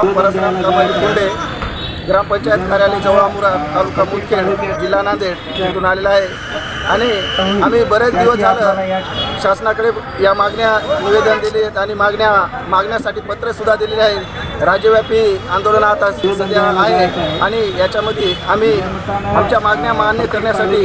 कुंडे ग्रामपंचायत कार्यालय जवळामुरा तालुका मुदखेड जिल्हा नांदेड येथून आलेला आहे. आणि आम्ही बरेच दिवस झालं शासनाकडे या मागण्या निवेदन दिले आहेत आणि मागण्या मागण्यासाठी पत्रसुद्धा दिलेले आहे. राज्यव्यापी आंदोलन आता सध्या आहे आणि याच्यामध्ये आम्ही आमच्या मागण्या मान्य करण्यासाठी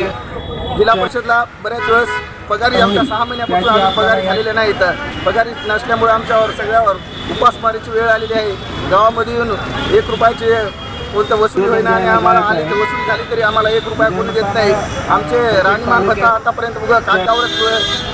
जिल्हा परिषदला बऱ्याच वेळेस पगारी आमच्या सहा महिन्यापासून आम्ही पगारी झालेले नाहीत पगारी नसल्यामुळे आमच्यावर सगळ्यावर उपासमारीची वेळ आलेली आहे. गावामध्ये येऊन एक रुपयाचे कोणतं वसुली होईना आणि आम्हाला आली तर वसुली झाली तरी आम्हाला एक रुपया कोणी देत नाही. आमचे राहणीमान भत्ता आतापर्यंत उगा कागदावरच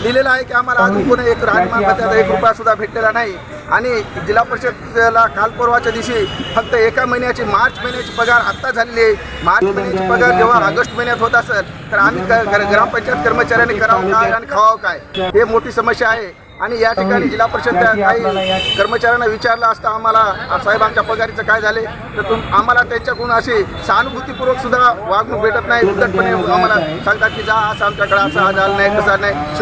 लिहिलेलं आहे की आम्हाला अजून कोणी एक राहणीमान भत्त्याचा एक रुपया सुद्धा भेटलेला नाही. आणि जिल्हा परिषदला काल परवाच्या दिवशी फक्त एका महिन्याची मार्च महिन्याची पगार आत्ता झालेली आहे. मार्च महिन्याची पगार जेव्हा ऑगस्ट महिन्यात होत असेल तर आम्ही ग्रामपंचायत कर्मचाऱ्यांनी करावं काय आणि खावावं काय? हे मोठी समस्या आहे. आणि या ठिकाणी जिल्हा परिषद काही कर्मचाऱ्यांना विचारलं असता आम्हाला "आ, साहेब आमच्या पगारीचं काय झाले? तर तुम आम्हाला त्यांच्याकडून अशी सहानुभूतीपूर्वक सुद्धा वागणूक भेटत नाही. उद्धटपणे आम्हाला सांगतात की जा असं आमच्याकडे असं हा झालं नाही तसं नाही.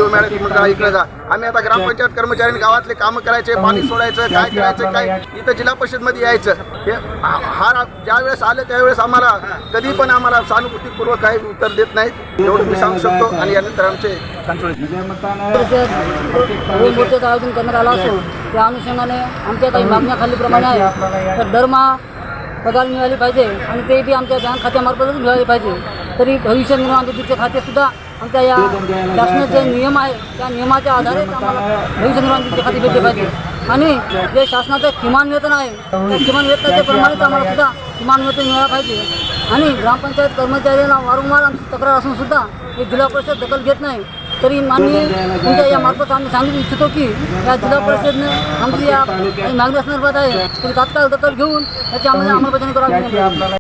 जा इकडे जा. आम्ही आता ग्रामपंचायत कर्मचाऱ्यांनी गावातले कामं करायचे पाणी सोडायचं काय करायचं काय? इथं जिल्हा परिषदमध्ये यायचं. हे हा ज्या वेळेस आलं त्यावेळेस आम्हाला कधी पण आम्हाला सहानुभूतीपूर्वक काही उत्तर देत नाहीत. एवढं मी सांगू शकतो आणि यानंतर आमचे करण्यात आलं असून त्या अनुषंगाने आमच्या काही मागण्या खालीप्रमाणे आहे तर दरमहा पगार मिळाली पाहिजे आणि ते बी आमच्या बँक खात्यामार्फतच मिळाले पाहिजे. तरी भविष्य निधीचे खातेसुद्धा आमच्या या शासनाचे नियम आहे त्या नियमाच्या आधारेच आम्हाला भविष्य निर्वाह निधीचे पाहिजे. आणि जे शासनाचं किमान वेतन आहे त्या किमान वेतनाच्या प्रमाणेच आम्हाला सुद्धा किमान वेतन मिळालं पाहिजे. आणि ग्रामपंचायत कर्मचाऱ्यांना वारंवार आमची तक्रार असून सुद्धा हे जिल्हा परिषद दखल घेत नाही. तरी माननीय तुमच्या या मार्फत आम्ही सांगू इच्छितो की या जिल्हा परिषदने आमची या काही मागण्या संदर्भात आहे तरी तात्काळ दखल घेऊन याची आम्हाला अंमलबजावणी करावी